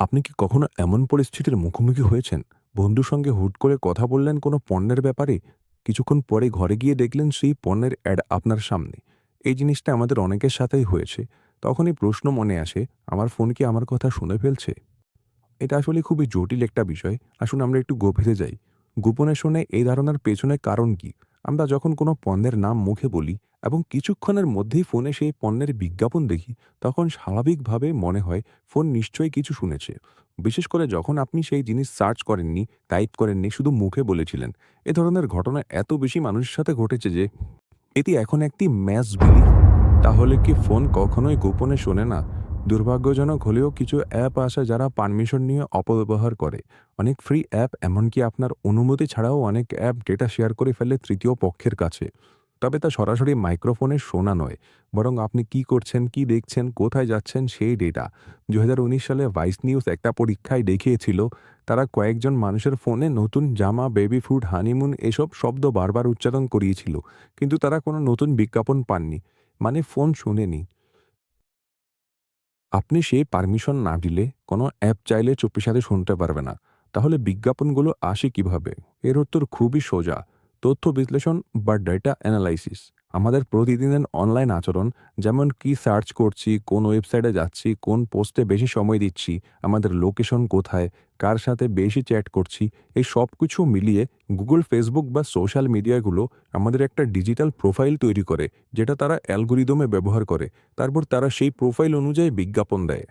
আপনি কি কখনো এমন পরিস্থিতির মুখোমুখি হয়েছেন? বন্ধুর সঙ্গে হুট করে কথা বললেন কোনো পণ্যের ব্যাপারে? কিছুক্ষণ পরে ঘরে গিয়ে দেখলেন সেই পণ্যের অ্যাড আপনার সামনে। এই জিনিসটা আমাদের অনেকের সাথেই হয়েছে। তখনই প্রশ্ন মনে আসে, আমার ফোন কি আমার কথা শুনে ফেলছে? এটা আসলে খুবই জটিল একটা বিষয়। আসুন আমরা একটু গভীরে যাই। গোপনে শুনে এই ধারণার পেছনে কারণ কি? আমরা যখন কোনো পণ্যের নাম মুখে বলি এবং কিছুক্ষণের মধ্যেই ফোনে সেই পণ্যের বিজ্ঞাপন দেখি, তখন স্বাভাবিকভাবে মনে হয় ফোন নিশ্চয়ই কিছু শুনেছে। বিশেষ করে যখন আপনি সেই জিনিস সার্চ করেননি, টাইপ করেননি, শুধু মুখে বলেছিলেন। এ ধরনের ঘটনা এত বেশি মানুষের সাথে ঘটেছে যে, এটি এখন একটি ম্যাচ বিলি। তাহলে কি ফোন কখনোই গোপনে শোনে না? দুর্ভাগ্যজনক হলেও কিছু অ্যাপ আসে যারা পারমিশন নিয়ে অপব্যবহার করে। অনেক ফ্রি অ্যাপ এমনকি আপনার অনুমতি ছাড়াও অনেক অ্যাপ ডেটা শেয়ার করে ফেলে তৃতীয় পক্ষের কাছে। তবে তা সরাসরি মাইক্রোফোনে শোনা নয়, বরং আপনি কি করছেন, কি দেখছেন, কোথায় যাচ্ছেন সেই ডেটা দু হাজার উনিশ সালে ভাইস নিউজ একটা পরীক্ষায় দেখিয়েছিল, তারা কয়েকজন মানুষের ফোনে নতুন জামা বেবি ফুড হানিমুন এসব শব্দ বারবার উচ্চারণ করিয়েছিল, কিন্তু তারা কোনো নতুন বিজ্ঞাপন পাননি মানে ফোন শুনেনি। আপনি সেই পারমিশন না দিলে কোনো অ্যাপ চাইলে চুপি সাথে শুনতে পারবে না। তাহলে বিজ্ঞাপনগুলো আসে কীভাবে? এর উত্তর খুবই সোজা। তথ্য বিশ্লেষণ বা ডেটা অ্যানালাইসিস আমাদের প্রতিদিনের অনলাইন আচরণ, যেমন কি সার্চ করছি, কোন ওয়েবসাইটে যাচ্ছি, কোন পোস্টে বেশি সময় দিচ্ছি, আমাদের লোকেশন কোথায়, কার সাথে বেশি চ্যাট করছি, এই সব কিছু মিলিয়ে গুগল ফেসবুক বা সোশ্যাল মিডিয়াগুলো আমাদের একটা ডিজিটাল প্রোফাইল তৈরি করে, যেটা তারা অ্যালগোরিদমে ব্যবহার করে। তারপর তারা সেই প্রোফাইল অনুযায়ী বিজ্ঞাপন দেয়।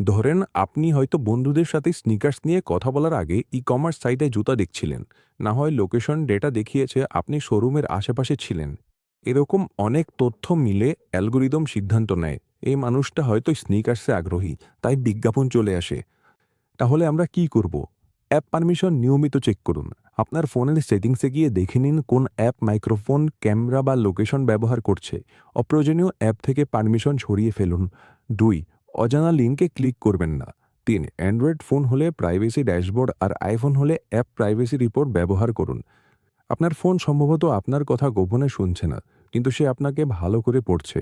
ধরেন আপনি হয়তো বন্ধুদের সাথে স্নিকার্স নিয়ে কথা বলার আগে ই কমার্স সাইটে জুতা দেখছিলেন। না হয় লোকেশন ডেটা দেখিয়েছে আপনি শোরুমের আশেপাশে ছিলেন। এরকম অনেক তথ্য মিলে অ্যালগোরিদম সিদ্ধান্ত নেয়। এই মানুষটা হয়তো স্নিকার্সে আগ্রহী, তাই বিজ্ঞাপন চলে আসে। তাহলে আমরা কি করব? অ্যাপ পারমিশন নিয়মিত চেক করুন। আপনার ফোনের সেটিংসে গিয়ে দেখে নিন কোন অ্যাপ মাইক্রোফোন, ক্যামেরা বা লোকেশন ব্যবহার করছে। অপ্রয়োজনীয় অ্যাপ থেকে পারমিশন সরিয়ে ফেলুন। দুই, অজানা লিঙ্কে ক্লিক করবেন না। তিন, অ্যান্ড্রয়েড ফোন হলে প্রাইভেসি ড্যাশবোর্ড আর আইফোন হলে অ্যাপ প্রাইভেসি রিপোর্ট ব্যবহার করুন। আপনার ফোন সম্ভবত আপনার কথা গোপনে শুনছে না কিন্তু সে আপনাকে ভালো করে পড়ছে।